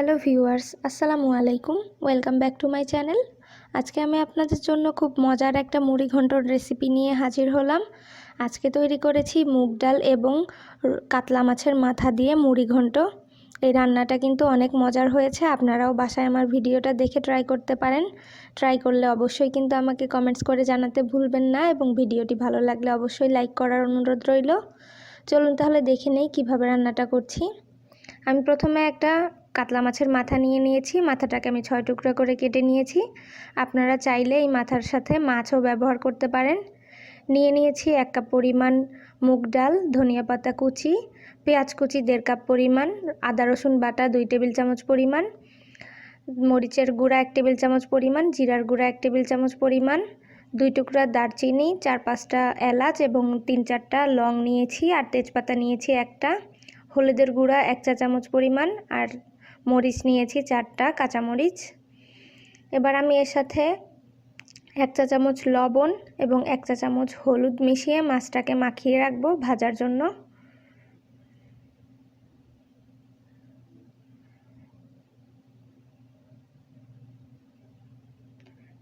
Hello viewers, আসসালামু আলাইকুম। Welcome back to my channel. আজকে আমি আপনাদের জন্য খুব মজার একটা মুড়ি ঘন্টর রেসিপি নিয়ে হাজির হলাম। আজকে তৈরি করেছি মুগ ডাল এবং কাতলা মাছের মাথা দিয়ে মুড়ি ঘন্ট। এই রান্নাটা কিন্তু অনেক মজার হয়েছে, আপনারাও বাসায় আমার ভিডিওটা দেখে ট্রাই করতে পারেন। ট্রাই করলে অবশ্যই কিন্তু আমাকে কমেন্টস করে জানাতে ভুলবেন না এবং ভিডিওটি ভালো লাগলে অবশ্যই লাইক করার অনুরোধ রইল। চলুন তাহলে দেখে নেই কীভাবে রান্নাটা করছি। আমি প্রথমে একটা কাতলা মাছের মাথা নিয়ে নিয়েছি, মাথাটাকে আমি ছয় টুকরো করে কেটে নিয়েছি। আপনারা চাইলে এই মাথার সাথে মাছও ব্যবহার করতে পারেন। নিয়ে নিয়েছি এক কাপ পরিমাণ মুগ ডাল, ধনিয়া পাতা কুচি, পেঁয়াজ কুচি দেড় কাপ পরিমাণ, আদা রসুন বাটা দুই টেবিল চামচ পরিমাণ, মরিচের গুঁড়া এক টেবিল চামচ পরিমাণ, জিরার গুঁড়া এক টেবিল চামচ পরিমাণ, দুই টুকরা দারচিনি, চার পাঁচটা এলাচ এবং তিন চারটা লং নিয়েছি, আর তেজপাতা নিয়েছি একটা, হলুদের গুঁড়া এক চা চামচ পরিমাণ, আর মরিচ নিয়েছি চারটা, কাঁচামরিচ। এবার আমি এর সাথে এক চা চামচ লবণ এবং এক চা চামচ হলুদ মিশিয়ে মাছটাকে মাখিয়ে রাখব ভাজার জন্য।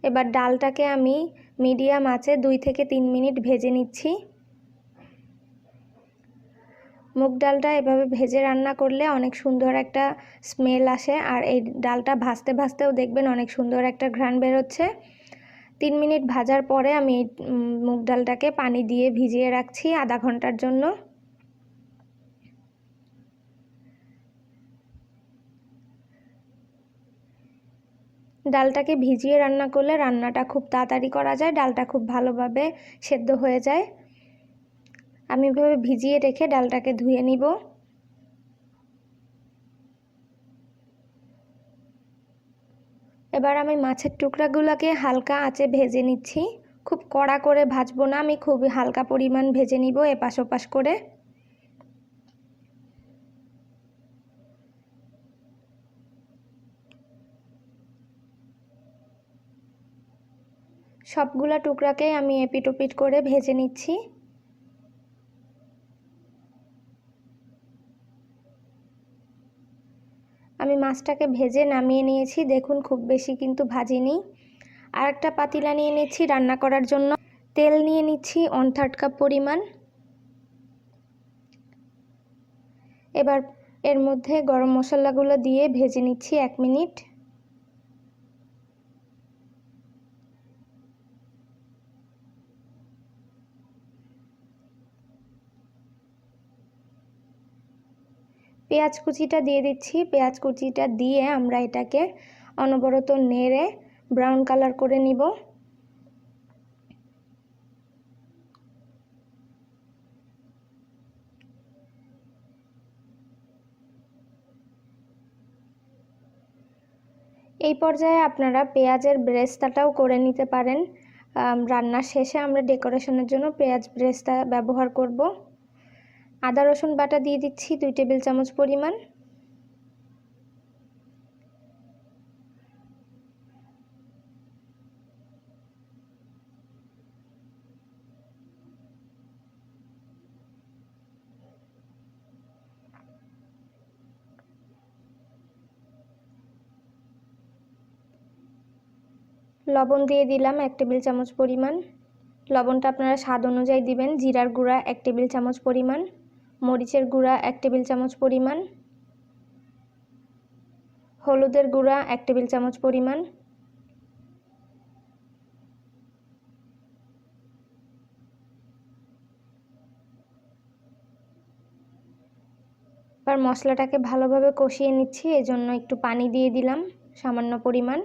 এবার ডালটাকে আমি মিডিয়াম আঁচে দুই থেকে তিন মিনিট ভেজে নিচ্ছি। মুগ ডালটা এভাবে ভেজে রান্না করলে অনেক সুন্দর একটা স্মেল আসে। আর এই ডালটা ভাজতে ভাজতেও দেখবেন অনেক সুন্দর একটা ঘ্রাণ বেরোচ্ছে। তিন মিনিট ভাজার পরে আমি এই মুগ ডালটাকে পানি দিয়ে ভিজিয়ে রাখছি আধা ঘণ্টার জন্য। ডালটাকে ভিজিয়ে রান্না করলে রান্নাটা খুব তাড়াতাড়ি করা যায়, ডালটা খুব ভালোভাবে সেদ্ধ হয়ে যায়। আমি এভাবে ভিজিয়ে রেখে ডালটাকে ধুয়ে নিব। এবার আমি মাছের টুকরাগুলোকে হালকা আঁচে ভেজে নিচ্ছি। খুব কড়া করে ভাজবো না, আমি খুব হালকা পরিমাণ ভেজে নিব এপাশ ওপাশ করে। সবগুলা টুকরাকে আমি এপিট ওপিট করে ভেজে নিচ্ছি। আমি মাছটাকে ভেজে নামিয়ে নিয়েছি। দেখুন, খুব বেশি কিন্তু ভাজিনি। আর একটা পাতিলা নিয়ে নিচ্ছি রান্না করার জন্য। তেল নিয়ে নিচ্ছি ওয়ান থার্ড কাপ পরিমাণ। এবার এর মধ্যে গরম মশলাগুলো দিয়ে ভেজে নিচ্ছি এক মিনিট। পেঁয়াজ কুচিটা দিয়ে দিচ্ছি। পেঁয়াজ কুচিটা দিয়ে আমরা এটাকে অনবরত নেড়ে ব্রাউন কালার করে নিব। এই পর্যায়ে আপনারা পেঁয়াজের ব্রেস্তাটাও করে নিতে পারেন। রান্নার শেষে আমরা ডেকোরেশনের জন্য পেঁয়াজ ব্রেস্তা ব্যবহার করব। আদা, রসুন বাটা দিয়ে দিচ্ছি দুই টেবিল চামচ পরিমাণ। লবণ দিয়ে দিলাম এক টেবিল চামচ পরিমাণ। লবণটা আপনারা স্বাদ অনুযায়ী দিবেন। জিরার গুঁড়া এক টেবিল চামচ পরিমাণ। মরিচের গুঁড়া এক টেবিল চামচ পরিমাণ। হলুদের গুঁড়া এক টেবিল চামচ পরিমাণ। এবার মশলাটাকে ভালোভাবে কষিয়ে নিচ্ছি, এজন্য একটু পানি দিয়ে দিলাম, সামান্য পরিমাণ।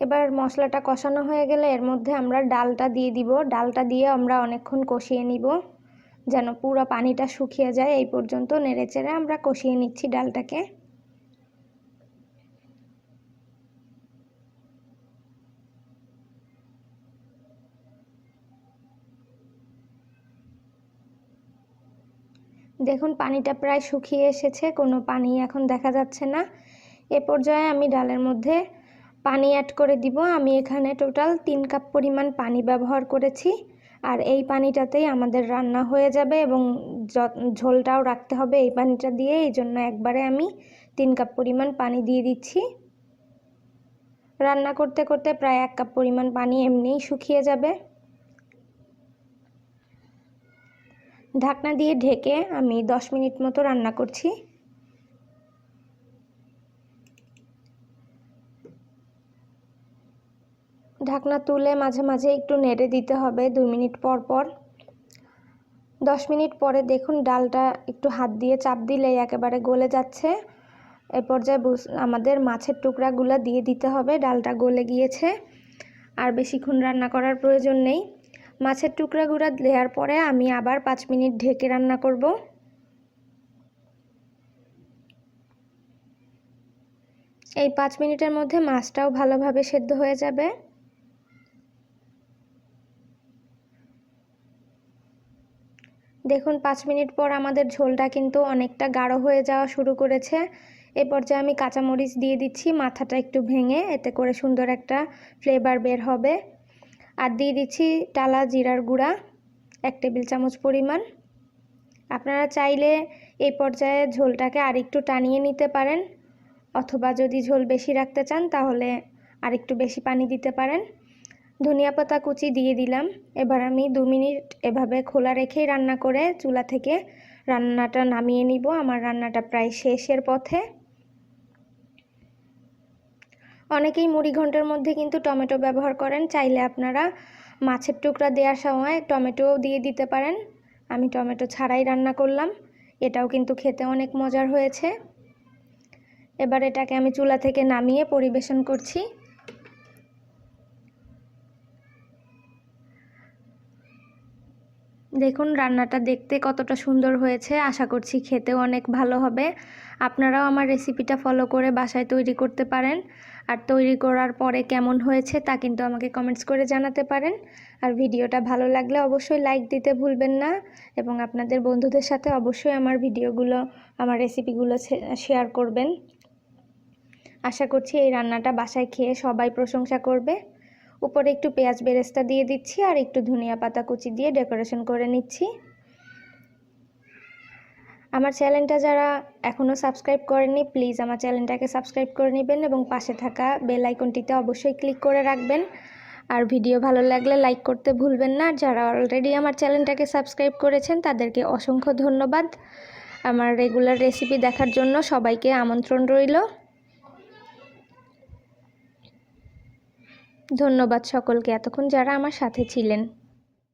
এবার মশলাটা কষানো হয়ে গেলে এর মধ্যে আমরা ডালটা দিয়ে দিব। ডালটা দিয়ে আমরা অনেকক্ষণ কষিয়ে নিব, যেন পুরো পানিটা শুকিয়ে যায়। এই পর্যন্ত নেড়েচেড়ে আমরা কষিয়ে নিচ্ছি ডালটাকে। দেখুন, পানিটা প্রায় শুকিয়ে এসেছে, কোনো পানি এখন দেখা যাচ্ছে না। এ পর্যায়ে আমি ডালের মধ্যে পানি অ্যাড করে দিব। আমি এখানে টোটাল তিন কাপ পরিমাণ পানি ব্যবহার করেছি। আর এই পানিটাতেই আমাদের রান্না হয়ে যাবে এবং ঝোলটাও রাখতে হবে এই পানিটা দিয়ে। এই জন্য একবারে আমি তিন কাপ পরিমাণ পানি দিয়ে দিচ্ছি। রান্না করতে করতে প্রায় এক কাপ পরিমাণ পানি এমনিই শুকিয়ে যাবে। ঢাকনা দিয়ে ঢেকে আমি দশ মিনিট মতো রান্না করছি। ঢাকনা তুলে মাঝে মাঝে একটু নেড়ে দিতে হবে দুই মিনিট পর পর। দশ মিনিট পরে দেখুন ডালটা একটু হাত দিয়ে চাপ দিলেই একেবারে গলে যাচ্ছে। এ পর্যায়ে আমাদের মাছের টুকরাগুলো দিয়ে দিতে হবে, ডালটা গলে গিয়েছে। আর বেশিক্ষণ রান্না করার প্রয়োজন নেই। মাছের টুকরাগুলো দেওয়ার পরে আমি আবার পাঁচ মিনিট ঢেকে রান্না করব। এই পাঁচ মিনিটের মধ্যে মাছটাও ভালোভাবে সেদ্ধ হয়ে যাবে। দেখুন, পাঁচ মিনিট পর আমাদের ঝোলটা কিন্তু অনেকটা গাঢ় হয়ে যাওয়া শুরু করেছে। এ পর্যায়ে আমি কাঁচামরিচ দিয়ে দিচ্ছি, মাথাটা একটু ভেঙে, এতে করে সুন্দর একটা ফ্লেভার বের হবে। আর দিয়ে দিচ্ছি টালা জিরার গুঁড়া, এক টেবিল চামচ পরিমাণ। আপনারা চাইলে এই পর্যায়ে ঝোলটাকে আরেকটু টানিয়ে নিতে পারেন, অথবা যদি ঝোল বেশি রাখতে চান তাহলে আরেকটু বেশি পানি দিতে পারেন। ধনিয়া পাতা কুচি দিয়ে দিলাম। এবার আমি দু মিনিট এভাবে খোলা রেখেই রান্না করে চুলা থেকে রান্নাটা নামিয়ে নিব। আমার রান্নাটা প্রায় শেষের পথে। অনেকেই মুড়ি ঘণ্টার মধ্যে কিন্তু টমেটো ব্যবহার করেন। চাইলে আপনারা মাছের টুকরা দেওয়ার সময় টমেটোও দিয়ে দিতে পারেন। আমি টমেটো ছাড়াই রান্না করলাম। এটাও কিন্তু খেতে অনেক মজার হয়েছে। এবার এটাকে আমি চুলা থেকে নামিয়ে পরিবেশন করছি। দেখুন, রান্নাটা দেখতে কতটা সুন্দর হয়েছে। আশা করছি খেতেও অনেক ভালো হবে। আপনারাও আমার রেসিপিটা ফলো করে বাসায় তৈরি করতে পারেন। আর তৈরি করার পরে কেমন হয়েছে তা কিন্তু আমাকে কমেন্টস করে জানাতে পারেন। আর ভিডিওটা ভালো লাগলে অবশ্যই লাইক দিতে ভুলবেন না। এবং আপনাদের বন্ধুদের সাথে অবশ্যই আমার ভিডিওগুলো, আমার রেসিপিগুলো শেয়ার করবেন। আশা করছি এই রান্নাটা বাসায় খেয়ে সবাই প্রশংসা করবে। উপরে একটু পেঁয়াজ বেরেস্তা দিয়ে দিচ্ছি আর একটু ধনিয়া পাতা কুচি দিয়ে ডেকোরেশন করে নিচ্ছি। আমার চ্যানেলটা যারা এখনও সাবস্ক্রাইব করেনি প্লিজ আমার চ্যানেলটাকে সাবস্ক্রাইব করে নেবেন এবং পাশে থাকা বেল আইকনটিতে অবশ্যই ক্লিক করে রাখবেন। আর ভিডিও ভালো লাগলে লাইক করতে ভুলবেন না। যারা অলরেডি আমার চ্যানেলটাকে সাবস্ক্রাইব করেছেন, তাদেরকে অসংখ্য ধন্যবাদ। আমার রেগুলার রেসিপি দেখার জন্য সবাইকে আমন্ত্রণ রইল। ধন্যবাদ সকলকে এতক্ষণ যারা আমার সাথে ছিলেন।